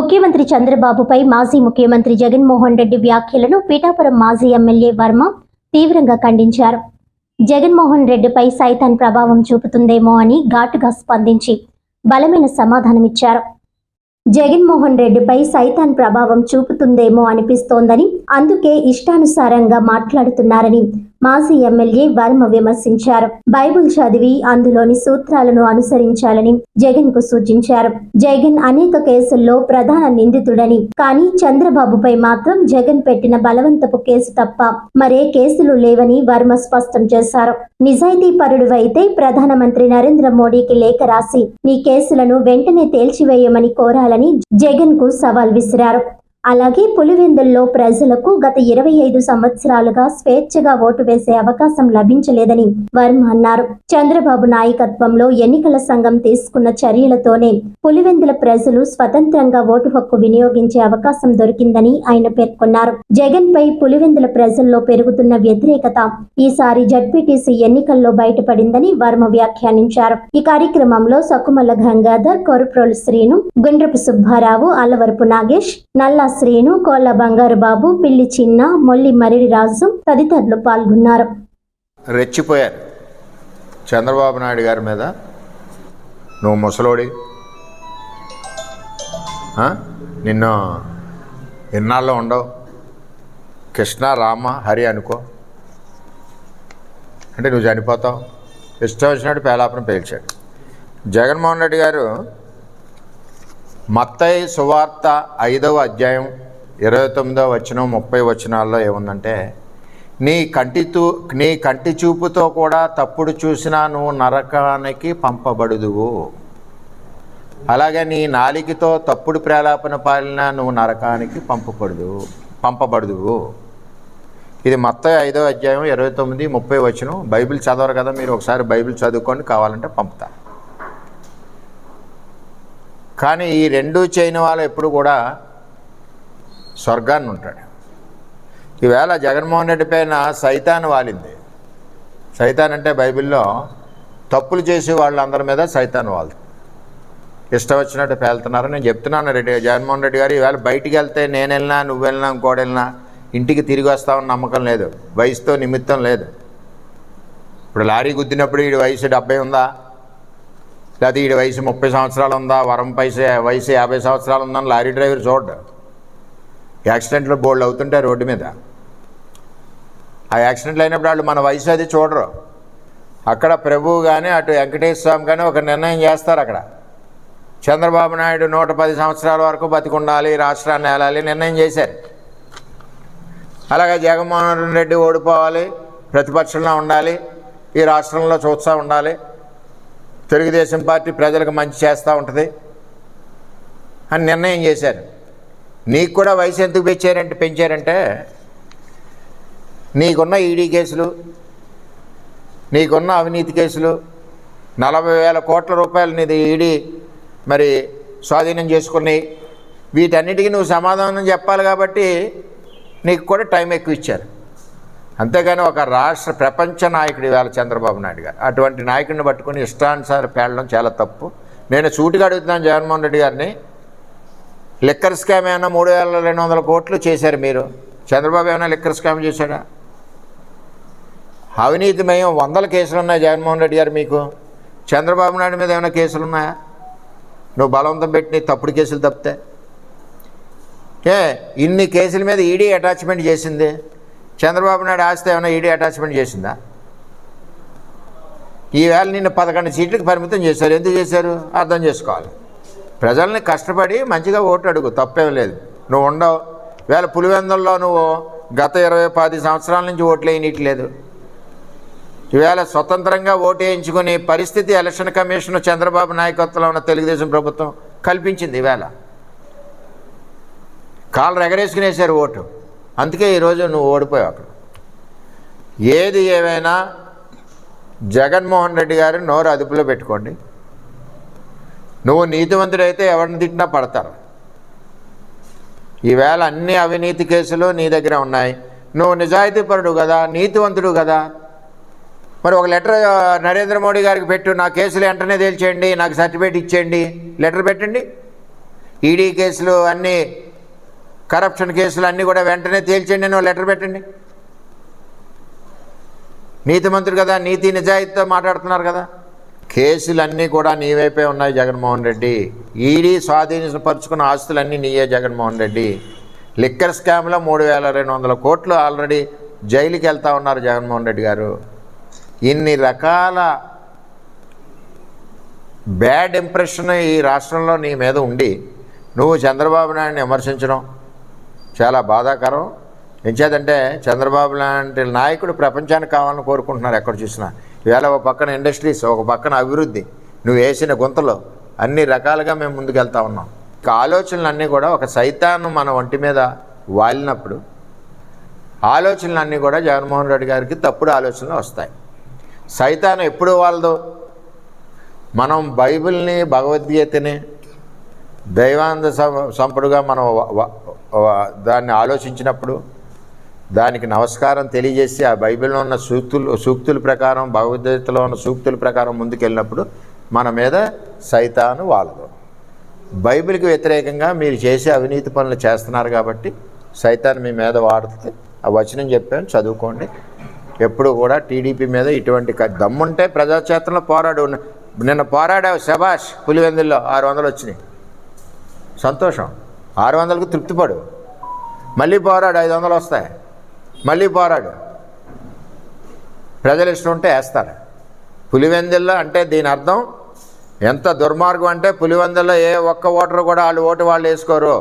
ముఖ్యమంత్రి చంద్రబాబుపై మాజీ ముఖ్యమంత్రి జగన్మోహన్ రెడ్డి వ్యాఖ్యలను పీఠాపురం మాజీ ఎమ్మెల్యే వర్మ తీవ్రంగా ఖండించారు. జగన్మోహన్ రెడ్డిపై సైతాన్ ప్రభావం చూపుతుందేమో అని ఘాటుగా స్పందించి బలమైన సమాధానమిచ్చారు. జగన్మోహన్ రెడ్డిపై సైతాన్ ప్రభావం చూపుతుందేమో అనిపిస్తోందని అందుకే ఇష్టానుసారంగా మాట్లాడుతున్నారని మాజీ ఎమ్మెల్యే వర్మ విమర్శించారు. బైబిల్ చదివి అందులోని సూత్రాలను అనుసరించాలని జగన్కు సూచించారు. జగన్ అనేక కేసుల్లో ప్రధాన నిందితుడని కానీ చంద్రబాబుపై మాత్రం జగన్ పెట్టిన బలవంతపు కేసు తప్ప మరే కేసులు లేవని వర్మ స్పష్టం చేశారు. నిజాయితీ పరుడువైతే ప్రధానమంత్రి నరేంద్ర మోడీకి లేఖ రాసి నీ కేసులను వెంటనే తేల్చివేయమని కోరాలని జగన్కు సవాల్ విసిరారు. అలాగే పులివెందుల్లో ప్రజలకు గత ఇరవై ఐదు సంవత్సరాలుగా స్వేచ్ఛగా ఓటు వేసే అవకాశం లభించలేదని వర్మ అన్నారు. చంద్రబాబు నాయకత్వంలో ఎన్నికల సంఘం తీసుకున్న చర్యలతోనే పులివెందుల ప్రజలు స్వతంత్రంగా ఓటు హక్కు వినియోగించే అవకాశం దొరికిందని ఆయన పేర్కొన్నారు. జగన్ పై పులివెందుల ప్రజల్లో పెరుగుతున్న వ్యతిరేకత ఈసారి జడ్పీటీసీ ఎన్నికల్లో బయటపడిందని వర్మ వ్యాఖ్యానించారు. ఈ కార్యక్రమంలో సకుమల గంగాధర్ కొరుప్రోలు శ్రీను గుండ్రపు సుబ్బారావు అల్లవరపు నాగేష్ నల్లా శ్రీను కోళ్ళ బంగారు బాబు పిల్లి చిన్న మొల్లి మరిడి రాజు తదితరులు పాల్గొన్నారు. రెచ్చిపోయారు. చంద్రబాబు నాయుడు గారి మీద. నువ్వు ముసలోడి. నిన్ను ఇన్నాళ్ళు ఉండవు. కృష్ణ రామ హరి అనుకో. అంటే నువ్వు చనిపోతావు. ఇష్టం వచ్చినట్టు పేలాపనం పేల్చాడు. జగన్మోహన్ రెడ్డి గారు మత్తయ్య సువార్త ఐదవ అధ్యాయం ఇరవై తొమ్మిదవ వచనం ముప్పై వచనాల్లో ఏముందంటే నీ కంటితో నీ కంటి చూపుతో కూడా తప్పుడు చూసినా నువ్వు నరకానికి పంపబడుదువు. అలాగే నీ నాలికతో తప్పుడు ప్రేలాపన పాలినా నువ్వు నరకానికి పంపబడదు పంపబడుదువు. ఇది మొత్తం ఐదో అధ్యాయం ఇరవై తొమ్మిది ముప్పై వచనం. బైబిల్ చదవరు కదా మీరు ఒకసారి బైబిల్ చదువుకొని కావాలంటే పంపుతా. కానీ ఈ రెండు చేయని వాళ్ళు ఎప్పుడు కూడా స్వర్గాన్ని ఉంటాడు. ఈవేళ జగన్మోహన్ రెడ్డి పైన సైతాన్ వాలింది. సైతాన్ అంటే బైబిల్లో తప్పులు చేసే వాళ్ళందరి మీద సైతాన్ వాళ్ళు ఇష్టం వచ్చినట్టు పేలుతున్నారు. నేను చెప్తున్నాను రెడ్డి జగన్మోహన్ రెడ్డి గారు ఈవేళ బయటికి వెళ్తే నేను వెళ్ళినా నువ్వు వెళ్ళినా ఇంకోటి వెళ్ళినా ఇంటికి తిరిగి వస్తామని నమ్మకం లేదు. వయసుతో నిమిత్తం లేదు. ఇప్పుడు లారీ గుద్దినప్పుడు ఈ వయసు డెబ్బై ఉందా? లేకపోతే ఈ వయసు ముప్పై సంవత్సరాలు ఉందా వరం పైసే వయసు యాభై సంవత్సరాలు ఉందని లారీ డ్రైవర్ చూడ్డు. యాక్సిడెంట్లు బోల్డ్ అవుతుంటాయి రోడ్డు మీద. ఆ యాక్సిడెంట్లు అయినప్పుడు వాళ్ళు మన వయసు అది చూడరు. అక్కడ ప్రభువు కానీ అటు వెంకటేశ్వర స్వామి కానీ ఒక నిర్ణయం చేస్తారు అక్కడ. చంద్రబాబు నాయుడు నూట పది సంవత్సరాల వరకు బతికుండాలి రాష్ట్రాన్ని వెళ్ళాలి నిర్ణయం చేశారు. అలాగే జగన్మోహన్ రెడ్డి ఓడిపోవాలి ప్రతిపక్షంలో ఉండాలి ఈ రాష్ట్రంలో చూస్తూ ఉండాలి. తెలుగుదేశం పార్టీ ప్రజలకు మంచి చేస్తూ ఉంటుంది అని నిర్ణయం చేశారు. నీకు కూడా వయసు ఎందుకు పెంచారంటే పెంచారంటే నీకున్న ఈడీ కేసులు నీకున్న అవినీతి కేసులు నలభై వేల కోట్ల రూపాయలు నీది ఈడీ మరి స్వాధీనం చేసుకున్నాయి వీటన్నిటికీ నువ్వు సమాధానం చెప్పాలి కాబట్టి నీకు కూడా టైం ఎక్కువ ఇచ్చారు. అంతేగాని ఒక రాష్ట్ర ప్రపంచ నాయకుడు ఇవాళ చంద్రబాబు నాయుడు గారు. అటువంటి నాయకుడిని పట్టుకుని ఇష్టానుసారి పేడడం చాలా తప్పు. నేను సూటిగా అడుగుతున్నాను జగన్మోహన్ రెడ్డి గారిని. లిక్కర్ స్కామ్ ఏమైనా మూడు వేల రెండు వందల కోట్లు చేశారు మీరు. చంద్రబాబు ఏమైనా లిక్కర్ స్కామ్ చేశాడా? అవినీతిమయం వందల కేసులు ఉన్నాయి జగన్మోహన్ రెడ్డి గారు మీకు. చంద్రబాబు నాయుడు మీద ఏమైనా కేసులు ఉన్నాయా నువ్వు బలవంతం పెట్టి తప్పుడు కేసులు తప్పితే. ఏ ఇన్ని కేసుల మీద ఈడీ అటాచ్మెంట్ చేసింది. చంద్రబాబు నాయుడు ఆస్తి ఏమైనా ఈడీ అటాచ్మెంట్ చేసిందా? ఈవేళ నిన్ను పదకొండు సీట్లకు పరిమితం చేశారు. ఎందుకు చేశారు? అర్థం చేసుకోవాలి. ప్రజల్ని కష్టపడి మంచిగా ఓటు అడుగు. తప్పేం లేదు. నువ్వు ఉండవు. వేళ పులివెందుల్లో నువ్వు గత ఇరవై పది సంవత్సరాల నుంచి ఓట్లు వేయనట్లేదు ఈవేళ స్వతంత్రంగా ఓటు వేయించుకునే పరిస్థితి ఎలక్షన్ కమిషన్ చంద్రబాబు నాయకత్వంలో ఉన్న తెలుగుదేశం ప్రభుత్వం కల్పించింది ఈవేళ. కాళ్ళు ఎగరేసుకునేసారు ఓటు. అందుకే ఈరోజు నువ్వు ఓడిపోయావు అక్కడ. ఏది ఏమైనా జగన్మోహన్ రెడ్డి గారు నోరు అదుపులో పెట్టుకోండి. నువ్వు నీతివంతుడైతే ఎవరిని తిట్టినా పడతారు. ఈవేళ అన్ని అవినీతి కేసులు నీ దగ్గర ఉన్నాయి. నువ్వు నిజాయితీపరుడు కదా నీతివంతుడు కదా. మరి ఒక లెటర్ నరేంద్ర మోడీ గారికి పెట్టు నా కేసులు వెంటనే తేల్చేయండి నాకు సర్టిఫికేట్ ఇచ్చేయండి. లెటర్ పెట్టండి. ఈడీ కేసులు అన్నీ కరప్షన్ కేసులు అన్నీ కూడా వెంటనే తేల్చండి అని లెటర్ పెట్టండి. నీతి మంత్రి కదా నీతి నిజాయితీతో మాట్లాడుతున్నారు కదా. కేసులన్నీ కూడా నీ వైపే ఉన్నాయి జగన్మోహన్ రెడ్డి. ఈడీ స్వాధీనపరుచుకున్న ఆస్తులన్నీ నీయే జగన్మోహన్ రెడ్డి. లిక్కర్ స్కామ్లో మూడు వేల రెండు వందల కోట్లు ఆల్రెడీ జైలుకి వెళ్తా ఉన్నారు జగన్మోహన్ రెడ్డి గారు. ఇన్ని రకాల బ్యాడ్ ఇంప్రెషన్ ఈ రాష్ట్రంలో నీ మీద ఉండి నువ్వు చంద్రబాబు నాయుడిని విమర్శించడం చాలా బాధాకరం. ఎంచేదంటే చంద్రబాబు లాంటి నాయకుడు ప్రపంచానికి కావాలని కోరుకుంటున్నారు ఎక్కడ చూసినా. ఇవాళ ఒక పక్కన ఇండస్ట్రీస్ ఒక పక్కన అభివృద్ధి నువ్వు వేసిన గుంతలో అన్ని రకాలుగా మేము ముందుకెళ్తా ఉన్నాం. ఇక ఆలోచనలన్నీ కూడా ఒక సైతాన్ని మన ఒంటి మీద వాలినప్పుడు ఆలోచనలన్నీ కూడా జగన్మోహన్ రెడ్డి గారికి తప్పుడు ఆలోచనలు వస్తాయి. సైతాన్ ఎప్పుడు వాళ్ళదో మనం బైబిల్ని భగవద్గీతని దైవానంద సంపడుగా మనం దాన్ని ఆలోచించినప్పుడు దానికి నమస్కారం తెలియజేసి ఆ బైబిల్లో ఉన్న సూక్తులు సూక్తుల ప్రకారం భగవద్గీతలో ఉన్న సూక్తుల ప్రకారం ముందుకెళ్ళినప్పుడు మన మీద సైతాను వాళ్ళదు బైబిల్కి వ్యతిరేకంగా మీరు చేసే అవినీతి పనులు చేస్తున్నారు కాబట్టి సైతాన్ మీ మీద వాడుతుంది. ఆ వచనం చెప్పాను చదువుకోండి. ఎప్పుడు కూడా టీడీపీ మీద ఇటువంటి దమ్ముంటే ప్రజాక్షేత్రంలో పోరాడు. నిన్న పోరాడావు శభాష్ పులివెందుల్లో ఆరు వందలు వచ్చినాయి. సంతోషం. ఆరు వందలకు తృప్తిపడు. మళ్ళీ పోరాడు ఐదు వందలు వస్తాయి. మళ్ళీ పోరాడు. ప్రజలు ఇష్టం ఉంటే వేస్తారు. పులివెందుల్లో అంటే దీని అర్థం ఎంత దుర్మార్గం అంటే పులివెందుల్లో ఏ ఒక్క ఓటరు కూడా వాళ్ళు ఓటు వాళ్ళు వేసుకోరు.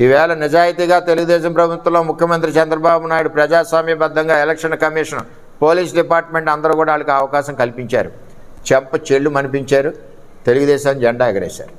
ఈవేళ నిజాయితీగా తెలుగుదేశం ప్రభుత్వంలో ముఖ్యమంత్రి చంద్రబాబు నాయుడు ప్రజాస్వామ్యబద్ధంగా ఎలక్షన్ కమిషన్ పోలీస్ డిపార్ట్మెంట్ అందరూ కూడా వాళ్ళకి అవకాశం కల్పించారు. చెంప చెల్లు మనిపించారు. తెలుగుదేశం జెండా ఎగరేశారు.